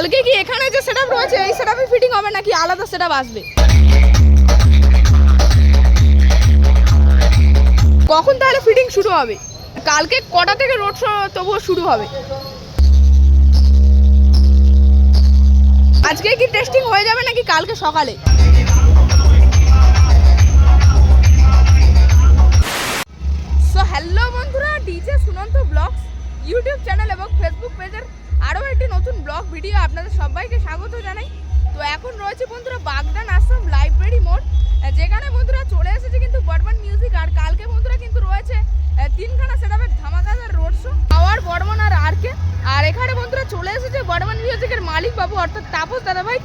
কালকে কি এখানে যে সেটআপ রয়েছে, এই সেটআপে ফিটিং হবে নাকি আলাদা সেটআপ আসবে? কখন তাহলে ফিটিং শুরু হবে? কালকে কটা থেকে রোড শো তবুও শুরু হবে? আজকে কি টেস্টিং হয়ে যাবে নাকি কালকে সকালে? সো হ্যালো বন্ধুরা DJ Sunanta vlogs YouTube channel এবং ফেসবুক পেজের আরও একটি নতুন ব্লগ ভিডিও আপনাদের সবাইকে স্বাগত জানাই। তো এখন রয়েছে বন্ধুরা বাগদান আশ্রম লাইব্রেরি মোড়, যেখানে বন্ধুরা চলে এসেছে কিন্তু বর্মন মিউজিক, আর কালকে বন্ধুরা কিন্তু রয়েছে তিনখানা সেটা ধামাকাদার রোড শো, পাওয়ার বর্মন আর আরকে। আর এখানে বন্ধুরা চলে এসেছে বর্মন মিউজিকের মালিক বাবু অর্থাৎ তাপস দাদাভাই।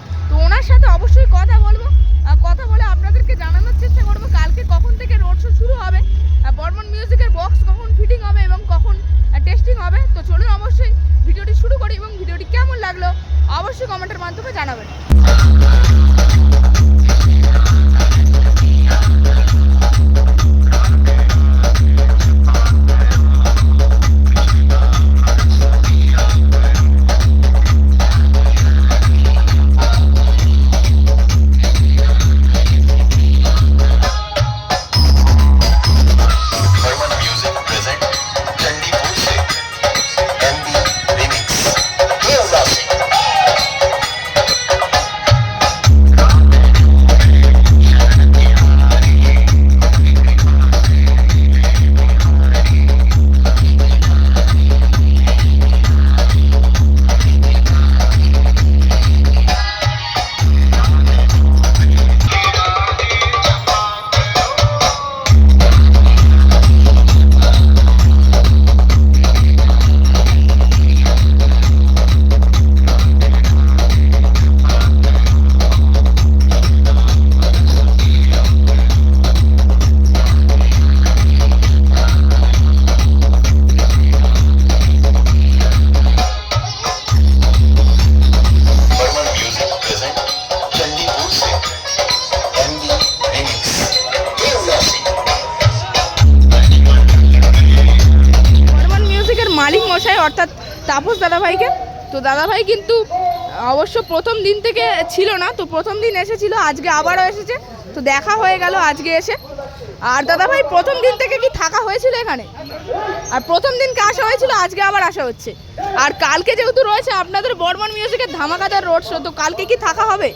অর্থাৎ তাপস দাদাভাইকে। তো দাদাভাই কিন্তু অবশ্য প্রথম দিন থেকে ছিল না, তো প্রথম দিন এসেছিল, আজকে আবারও এসেছে। তো দেখা হয়ে গেল আজকে এসে। আর দাদাভাই প্রথম দিন থেকে কি থাকা হয়েছিল এখানে? আর প্রথম দিনকে আসা হয়েছিল, আজকে আবার আসা হচ্ছে। আর কালকে যেহেতু রয়েছে, আপনাদের বর্মন মিউজিকের ধামাকাদার রোড শো, তো কালকে কি থাকা হবে?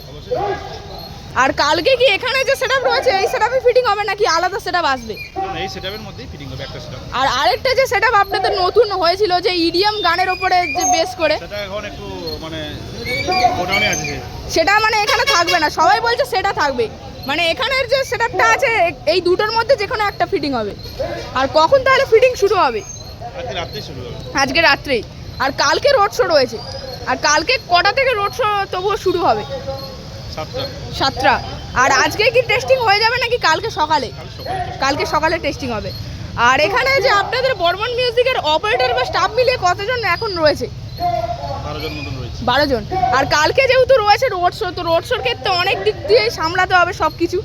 আর কালকে কি এখানে যে সেটআপ রয়েছে এই সেটআপে ফিটিং হবে নাকি আলাদা সেটআপ আসবে? না, এই সেটআপের মধ্যেই ফিটিং হবে একটা সেটআপ আর আরেকটা যে সেটআপ আপনাদের নতুন হয়েছিল যে ইডিএম গানের ওপরে যে বেস করে সেটা এখন একটু মানে গোডাউনে আছে সেটা মানে এখানে থাকবে না। সবাই বলছে সেটা থাকবে। মানে এখানের যে সেটআপটা আছে এই দুটোর মধ্যে যে কোনো একটা ফিটিং হবে। আর কখন তাহলে ফিটিং শুরু হবে? আজকে রাত্রেই শুরু হবে। আজকে রাত্রেই। আর কালকে রোড শো রয়েছে। আর কালকে কটা থেকে রোড শো তবুও শুরু হবে? সাতটা। আর আজকে কি টেস্টিং হয়ে যাবে নাকি কালকে সকালে? কালকে সকালে টেস্টিং হবে। আর এখানে যে আপনাদের বর্মন মিউজিকের অপারেটর বা স্টাফ মিলিয়ে কতজন এখন রয়েছে? বারো জন রয়েছে। বারো জন। আর কালকে যেহেতু রয়েছে রোড শো তো রোড শোর ক্ষেত্রে অনেক দিক দিয়ে সামলাতে হবে সব কিছু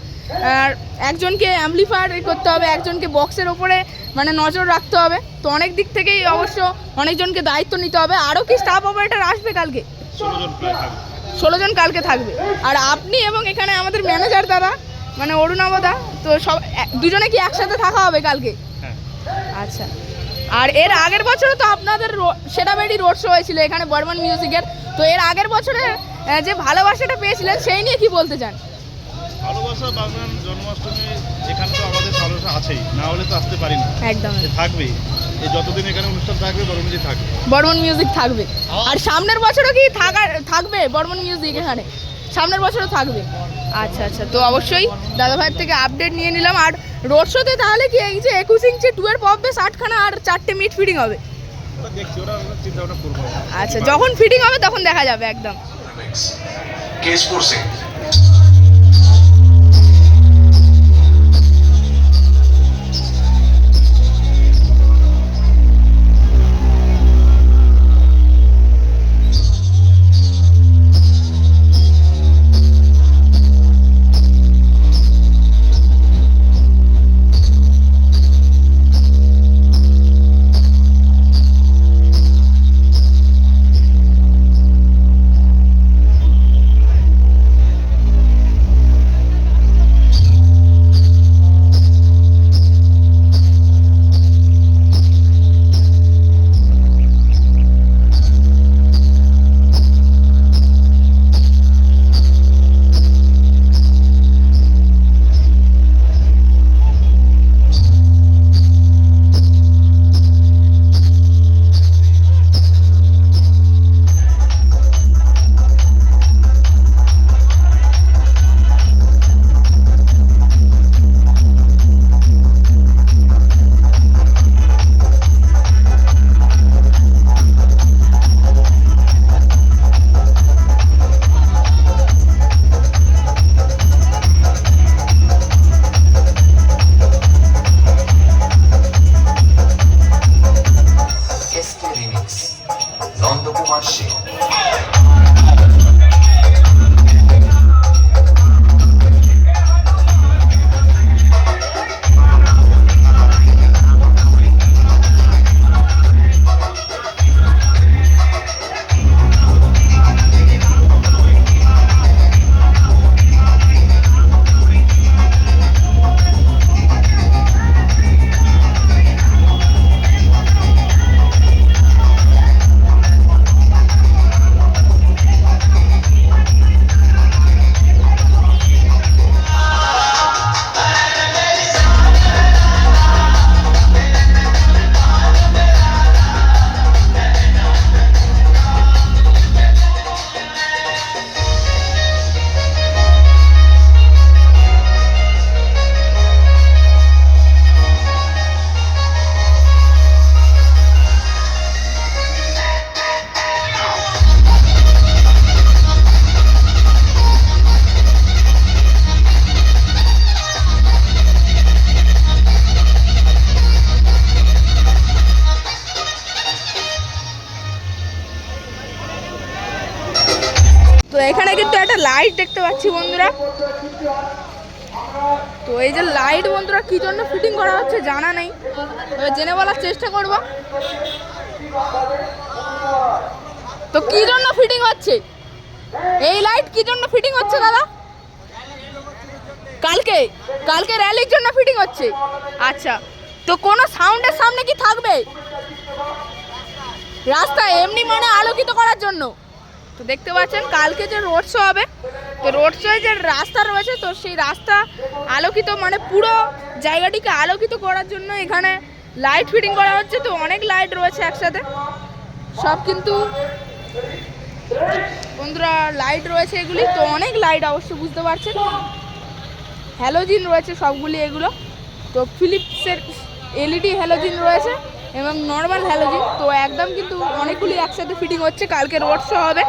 আর একজনকে অ্যাম্পলিফায়ার করতে হবে একজনকে বক্সের ওপরে মানে নজর রাখতে হবে। তো অনেক দিক থেকেই অবশ্য অনেকজনকে দায়িত্ব নিতে হবে। আরও কি স্টাফ অপারেটর আসবে কালকে? ষোলো জন থাকবে কালকে থাকবে। আর আপনি এবং এখানে আমাদের ম্যানেজার দাদা মানে অরুণাবদা তো সব দুজনে কি একসাথে থাকা হবে কালকে? হ্যাঁ। আচ্ছা। আর এর আগের বছরও তো আপনাদের সেটাবেড়ি রোড শো হয়েছিল এখানে বর্মন মিউজিকের তো এর আগের বছরে যে ভালোবাসাটা পেয়েছিলেন সেই নিয়ে কি বলতে চান? ভালোবাসা বাগনান জন্মাষ্টমী এখানে তো আমাদের ভালোবাসা আছেই। না হলে তো আসতে পারি না। একদম। এ থাকবেই। এই যতদিন এখানে অনুষ্ঠান থাকবে বরমজি থাকবে। বর্মন মিউজিক থাকবে। আর সামনের বছরও কি থাকার থাকবে বর্মন মিউজিক এখানে? সামনের বছরও থাকবে। আচ্ছা আচ্ছা তো অবশ্যই দাদা ভাইয়ের থেকে আপডেট নিয়ে নিলাম। আর রোড শোতে তাহলে কি এই যে একুশ ইঞ্চি টুয়ের পপবে ষাটখানা আর চারটে মিট ফিটিং হবে? আচ্ছা যখন ফিটিং হবে তখন দেখা যাবে একদম। Hey! একটা লাইট দেখতে পাচ্ছি বন্ধুরা। তো এই যে লাইট বন্ধুরা, কি জন্য ফিটিং করা হচ্ছে জানা নেই। জেনে বলার চেষ্টা করব। তো কি জন্য ফিটিং হচ্ছে? এই লাইট কি জন্য ফিটিং হচ্ছে দাদা? কালকে কালকে র্যালির জন্য ফিটিং হচ্ছে। আচ্ছা তো কোনো সাউন্ডের সামনে কি থাকবে? রাস্তা এমনি মানে আলোকিত করার জন্য। তো দেখতে পাচ্ছেন, কালকে যে রোড শো হবে, তো রোড শোয়ে যে রাস্তা রয়েছে, তো সেই রাস্তা আলোকিত মানে পুরো জায়গাটিকে আলোকিত করার জন্য এখানে লাইট ফিটিং করা হচ্ছে, তো অনেক লাইট রয়েছে একসাথে। সব কিন্তু বন্ধুরা লাইট রয়েছে এগুলি, তো অনেক লাইট অবশ্য বুঝতে পারছেন। হ্যালোজিন রয়েছে সবগুলি এগুলো, তো ফিলিপসের এলইডি হ্যালোজিন রয়েছে এবং নর্মাল হ্যালোজিন তো একদম কিন্তু অনেকগুলি একসাথে ফিটিং হচ্ছে, কালকে রোড শো হবে।